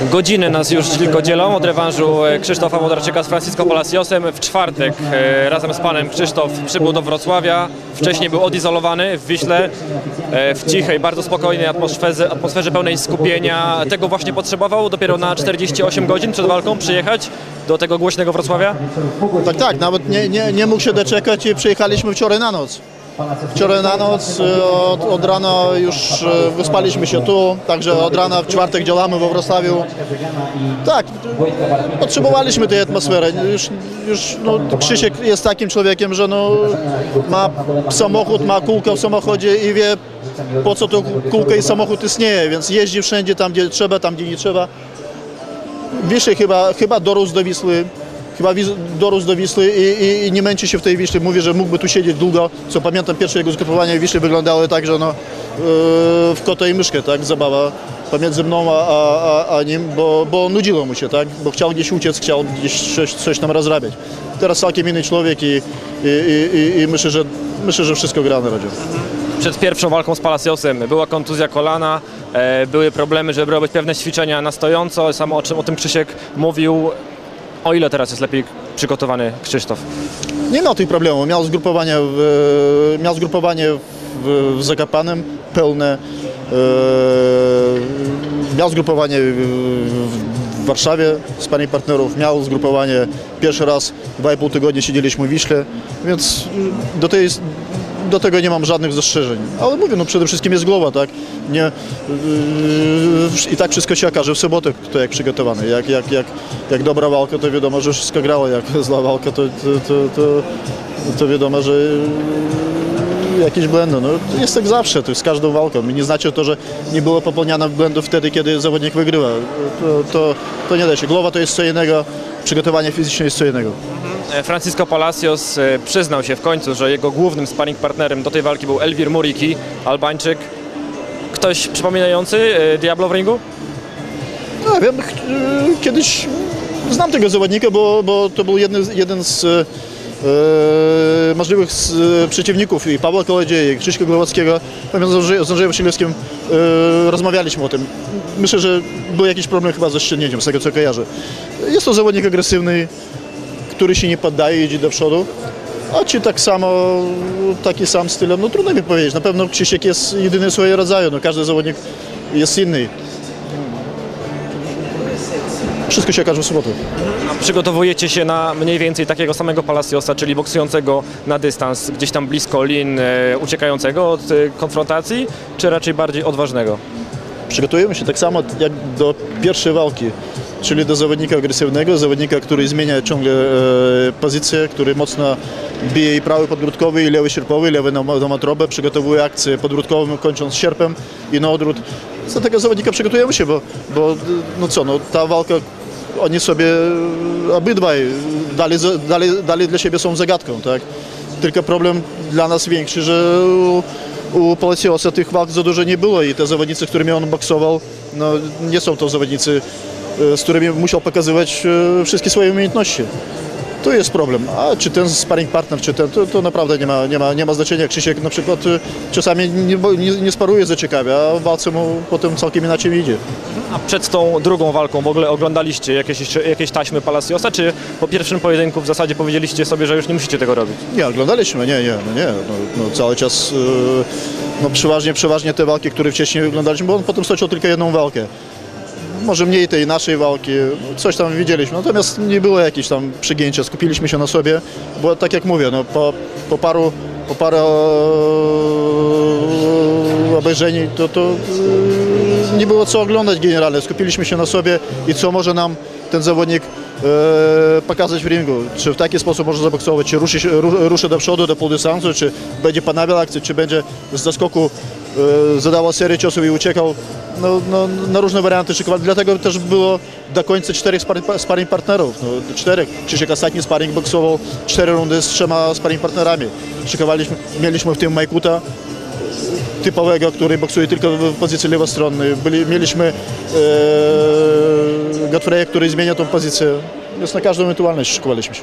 Godziny nas już tylko dzielą od rewanżu e, Krzysztofa Wodarczyka z Francisco Palaciosem. W czwartek e, razem z panem Krzysztof przybył do Wrocławia. Wcześniej był odizolowany w Wiśle, e, w cichej, bardzo spokojnej atmosferze, atmosferze pełnej skupienia. Tego właśnie potrzebował dopiero na 48 godzin przed walką przyjechać do tego głośnego Wrocławia. Tak, tak, nawet nie, nie, nie mógł się doczekać i przyjechaliśmy wczoraj na noc. Wczoraj na noc, e, od, od rana już e, wyspaliśmy się tu, także od rana w czwartek działamy we Wrocławiu. Tak, potrzebowaliśmy tej atmosfery. Już, już no, Krzysiek jest takim człowiekiem, że no, ma samochód, ma kółkę w samochodzie i wie po co to kółka i samochód istnieje, więc jeździ wszędzie tam, gdzie trzeba, tam, gdzie nie trzeba. Wiszy chyba, chyba dorósł do Wisły, chyba dorósł do Wisły i, i, i nie męczy się w tej Wiśle. Mówi, że mógłby tu siedzieć długo. Co pamiętam, pierwsze jego zgrupowania w Wiśle wyglądały tak, że no, yy, w kota i myszkę, tak, zabawa pomiędzy mną a, a, a, nim, bo, bo nudziło mu się, tak, bo chciał gdzieś uciec, chciał gdzieś coś, coś tam rozrabiać. Teraz całkiem inny człowiek i, i, i myślę, że, myślę, że wszystko gra na razie. Przed pierwszą walką z Palaciosem była kontuzja kolana, e, były problemy, żeby robić pewne ćwiczenia na stojąco. Sam o czym o tym Krzysiek mówił. O ile teraz jest lepiej przygotowany Krzysztof? Nie miał tych problemów. Miał zgrupowanie w, miał zgrupowanie w, w Zakopanem pełne. E, miał zgrupowanie w, w Warszawie z pani partnerów. Miał zgrupowanie pierwszy raz, dwa i pół tygodnia siedzieliśmy w Wiśle, więc do tej do tego nie mam żadnych zastrzeżeń. Ale mówię, no przede wszystkim jest głowa, tak? Nie, yy, I tak wszystko się okaże w sobotę, kto jak przygotowany. Jak, jak, jak, jak dobra walka, to wiadomo, że wszystko grało. Jak zła walka, to, to, to, to, to wiadomo, że jakieś błędy. No, to jest tak zawsze, to jest z każdą walką. Nie znaczy to, że nie było popełniane błędów wtedy, kiedy zawodnik wygrywa. To, to, to nie da się. Głowa to jest co innego, przygotowanie fizyczne jest co innego. E, Francisco Palacios e, przyznał się w końcu, że jego głównym sparring partnerem do tej walki był Elwir Muriki, Albańczyk. Ktoś przypominający e, Diablo w ringu? No, wiem, ch- y, kiedyś znam tego zawodnika, bo, bo to był jeden, z- jeden z możliwych e, przeciwników i Pawła Kołodziei, i Krzyśka Głowackiego. Pamiętam, z Andrzejem Wasilewskim e, rozmawialiśmy o tym. Myślę, że był jakiś problem chyba ze ściągnięciem, z tego co kojarzę. Jest to zawodnik agresywny, który się nie poddaje, idzie do przodu. A czy tak samo, taki sam styl, no trudno mi powiedzieć. Na pewno Krzysiek jest jedyny swoim rodzaju, no każdy zawodnik jest inny. Wszystko się okaże w sobotę. Przygotowujecie się na mniej więcej takiego samego Palaciosa, czyli boksującego na dystans, gdzieś tam blisko lin, e, uciekającego od e, konfrontacji, czy raczej bardziej odważnego? Przygotujemy się tak samo jak do pierwszej walki, czyli do zawodnika agresywnego, zawodnika, który zmienia ciągle e, pozycję, który mocno bije i prawy podbródkowy, i lewy sierpowy, lewy na, na matrobę, przygotowuje akcję podbródkową, kończąc sierpem i na odwrót. Za tego zawodnika przygotujemy się, bo, bo no co, no, ta walka, oni sobie obydwaj dali, za- dali, dali dla siebie są zagadką, tak? Tylko problem dla nas większy, że u, u Palaciosa tych walk za dużo nie było i te zawodnicy, którymi on boksował, no, nie są to zawodnicy, e, z którymi musiał pokazywać e, wszystkie swoje umiejętności. Tu jest problem. A czy ten sparring partner, czy ten, to, to naprawdę nie ma, nie, ma, nie ma znaczenia. Krzysiek na przykład e, czasami nie, nie, nie sparuje za ciekawie, a w walce mu potem całkiem inaczej idzie. A przed tą drugą walką w ogóle oglądaliście jakieś, jakieś taśmy Palaciosa, czy po pierwszym pojedynku w zasadzie powiedzieliście sobie, że już nie musicie tego robić? Nie, oglądaliśmy, nie, nie, no nie. No, no cały czas, e, no przeważnie, przeważnie te walki, które wcześniej oglądaliśmy, bo on potem stoczył tylko jedną walkę. Może mniej tej naszej walki, coś tam widzieliśmy, natomiast nie było jakichś tam przygięcia, skupiliśmy się na sobie, bo tak jak mówię, no po, po paru, po paru e, obejrzeń to, to e, nie było co oglądać generalnie, skupiliśmy się na sobie i co może nam ten zawodnik e, pokazać w ringu. Czy w taki sposób może zaboksować, czy ruszy, ruszy do przodu, do półdystansu, czy będzie panawiał akcję, czy będzie z zaskoku e, zadawał serię ciosów i uciekał. No, no, na różne warianty. Dlatego też było do końca czterech sparring partnerów. No, czterech. Krzysiek ostatni sparring boksował cztery rundy z trzema sparring partnerami. Szykowaliśmy, mieliśmy w tym Majkuta, typowego, który boksuje tylko w pozycji lewostronnej. Byli, mieliśmy e, Godfreya, który zmienia tą pozycję. Więc na każdą ewentualność szykowaliśmy się.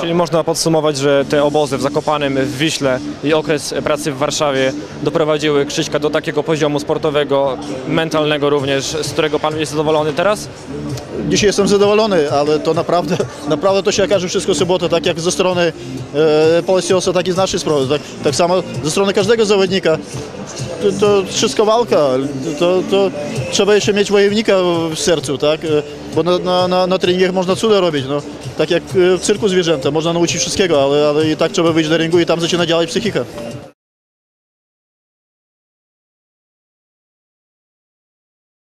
Czyli można podsumować, że te obozy w Zakopanem, w Wiśle i okres pracy w Warszawie doprowadziły Krzyśka do takiego poziomu sportowego, mentalnego również, z którego pan jest zadowolony teraz? Dzisiaj jestem zadowolony, ale to naprawdę, naprawdę to się okaże wszystko sobotę, tak jak ze strony e, Palasiosa, tak i z naszej strony. Tak, tak samo ze strony każdego zawodnika. To, to wszystko walka. To, to trzeba jeszcze mieć wojownika w sercu, tak? Bo na, na, na, na treningach można cuda robić. No. Tak jak e, w cyrku zwierzęta, można nauczyć wszystkiego, ale, ale i tak trzeba wyjść do ringu i tam zaczyna działać psychika.